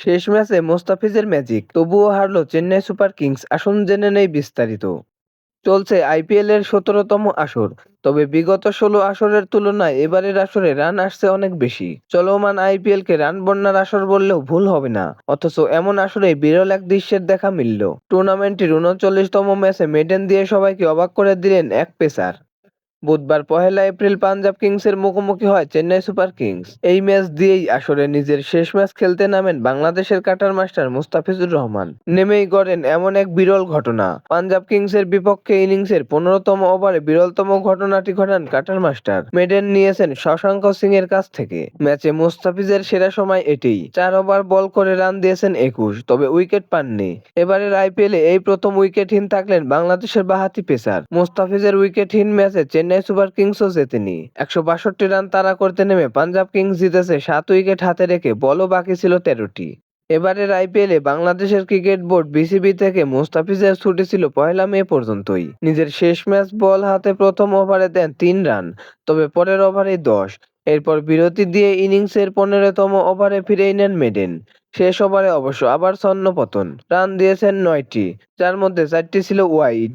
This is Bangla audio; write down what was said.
শেষ ম্যাচে মোস্তাফিজের ম্যাজিক, তবুও হারল চেন্নাই সুপার কিংস, আসন জেনে নেই বিস্তারিত। চলছে আইপিএলের সতেরোতম আসর, তবে বিগত ষোলো আসরের তুলনায় এবারের আসরে রান আসছে অনেক বেশি। চলমান আইপিএলকে রান বন্যার আসর বললেও ভুল হবে না, অথচ এমন আসরে বিরল এক দৃশ্যের দেখা মিলল। টুর্নামেন্টটির উনচল্লিশতম ম্যাচে মেডেন দিয়ে সবাইকে অবাক করে দিলেন এক পেসার। বুধবার পহেলা এপ্রিল পাঞ্জাব কিংসের মুখোমুখি হয় চেন্নাই সুপার কিংস। এই ম্যাচ দিয়েই আসরে নিজের শেষ ম্যাচ খেলতে নামেন বাংলাদেশের কাটার মাস্টার মুস্তাফিজুর রহমান। নেমেই গড়েন এমন এক বিরল ঘটনা। পাঞ্জাব কিংসের বিপক্ষে ইনিংসের পনেরোতম ওভারে বিরলতম ঘটনাটি ঘটান কাটার মাস্টার। মেডেন নিয়েছেন শশাঙ্ক সিং এর কাছ থেকে। ম্যাচে মুস্তাফিজের সেরা সময় এটিই। চার ওভার বল করে রান দিয়েছেন একুশ, তবে উইকেট পাননি। এবারের আইপিএলে এই প্রথম উইকেটহীন থাকলেন বাংলাদেশের বাহাতি পেসার। মুস্তাফিজের উইকেটহীন ম্যাচে চেন্নাই সুপার কিংসও জেতেনি। একশো বাষট্টি রান তাড়া করতে নেমে পাঞ্জাব কিংস জিতেছে সাত উইকেট হাতে রেখে বলও বাকি ছিল তেরোটি। এবারের আইপিএলে বাংলাদেশের ক্রিকেট বোর্ড বিসিবি থেকে মুস্তাফিজের ছুটি ছিল পয়লা মে পর্যন্তই। নিজের শেষ ম্যাচ বল হাতে প্রথম ওভারে দেন তিন রান, তবে পরের ওভারে দশ। এরপর বিরতি দিয়ে ইনিংসের পনেরোতম ওভারে ফিরেই নেন মেডেন। শেষ ওভারে অবশ্য আবার ছন্নপতন। রান দিয়েছেন নয়টি, যার মধ্যে চারটি ছিল ওয়াইড।